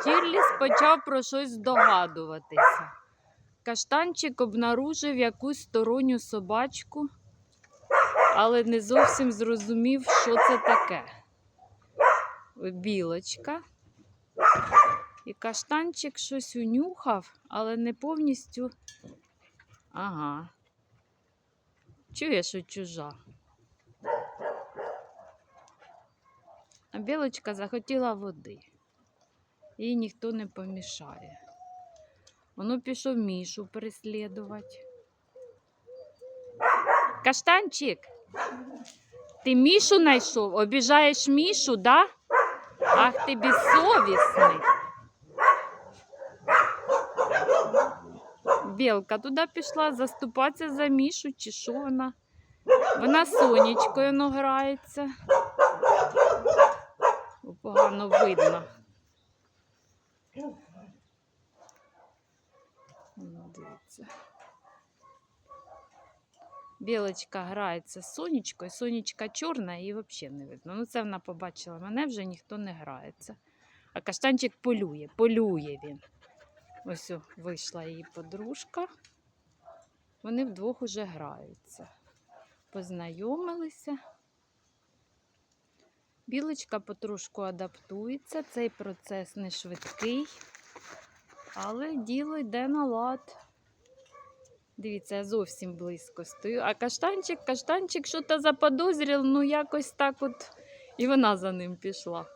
Штірліс почав про щось здогадуватися. Каштанчик обнаружив якусь сторонню собачку, але не зовсім зрозумів, що це таке. Білочка. І каштанчик щось унюхав, але не повністю. Ага. Чує, що чужа. А білочка захотіла води. Їй ніхто не помішає. Воно пішов Мішу переслідувати. Каштанчик, ти Мішу знайшов? Обіжаєш Мішу, да? Ах, ти безсовісний. Білка туди пішла заступатися за Мішу, чи що вона? Вона сонечкою грається. Погано видно. Воно дивиться. Білочка грається з сонечкою, сонечка чорна і взагалі не видно. Ну, це вона побачила мене, вже ніхто не грається. А каштанчик полює, полює він. Ось вийшла її подружка. Вони вдвох уже граються. Познайомилися. Білочка потрошку адаптується. Цей процес не швидкий, але діло йде на лад. Дивіться, я зовсім близько стою. А каштанчик, каштанчик що-то заподозрив, ну якось так от і вона за ним пішла.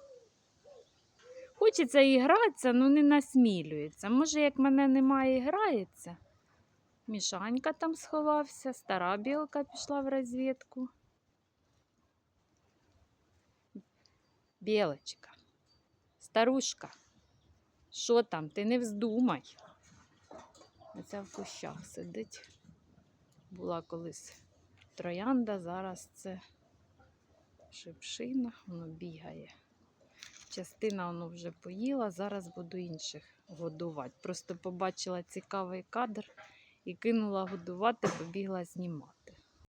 Хочеться і гратися, але не насмілюється. Може, як мене немає, і грається. Мішанька там сховався, стара білка пішла в розвідку. Білочка, старушка, що там, ти не вздумай. Оця в кущах сидить. Була колись троянда, зараз це шипшина, воно бігає. Частина воно вже поїла, зараз буду інших годувати. Просто побачила цікавий кадр і кинула годувати, побігла знімати.